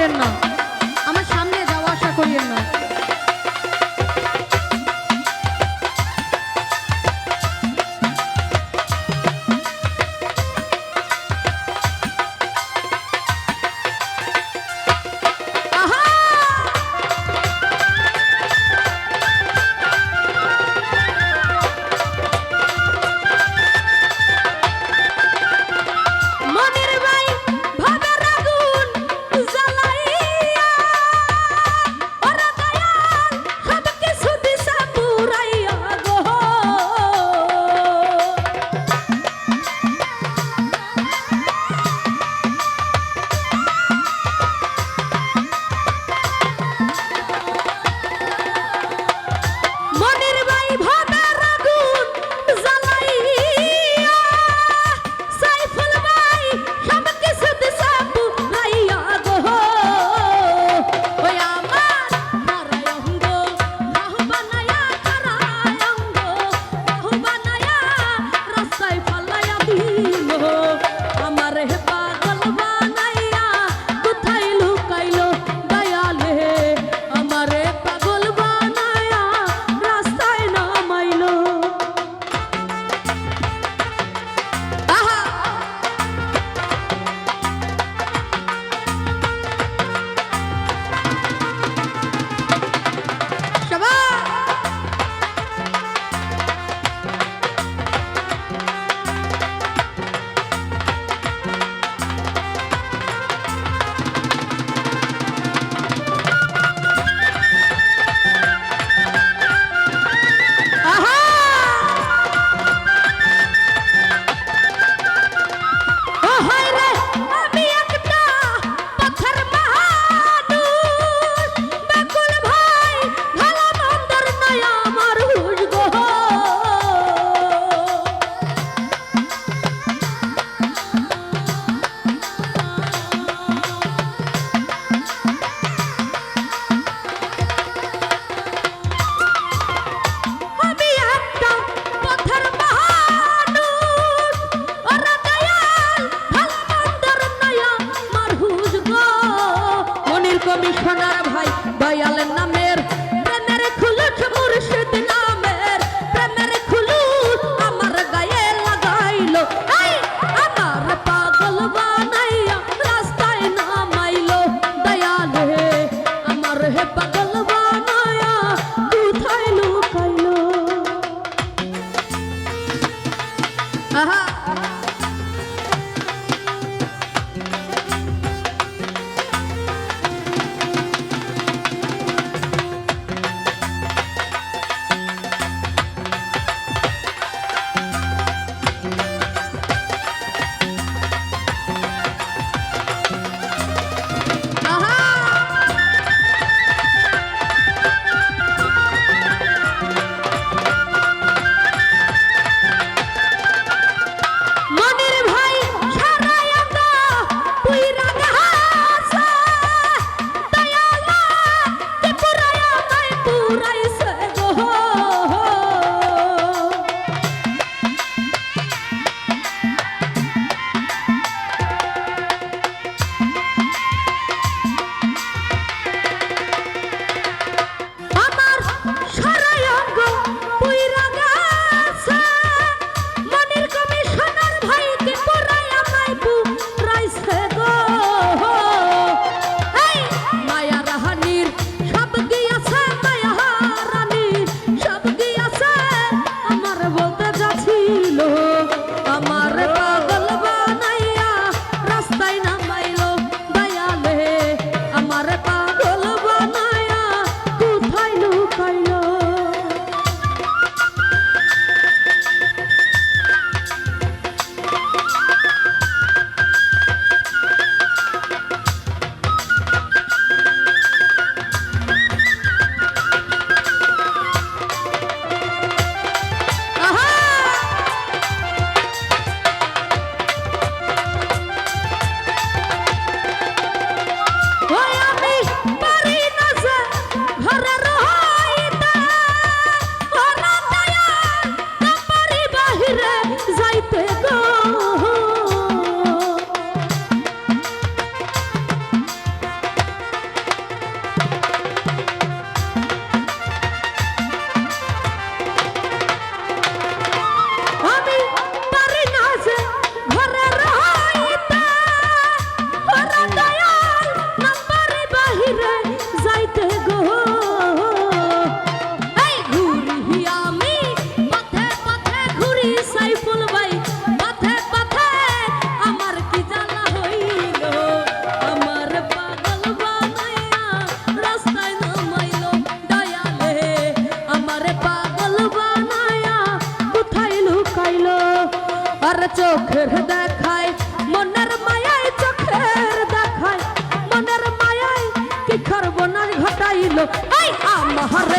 করিয়েন না। পাগল চোখের দেখায় মনের মায়ায় চোখের দেখায় মনের মায়ায় কি সর্বনাশ ঘটাইল? আমার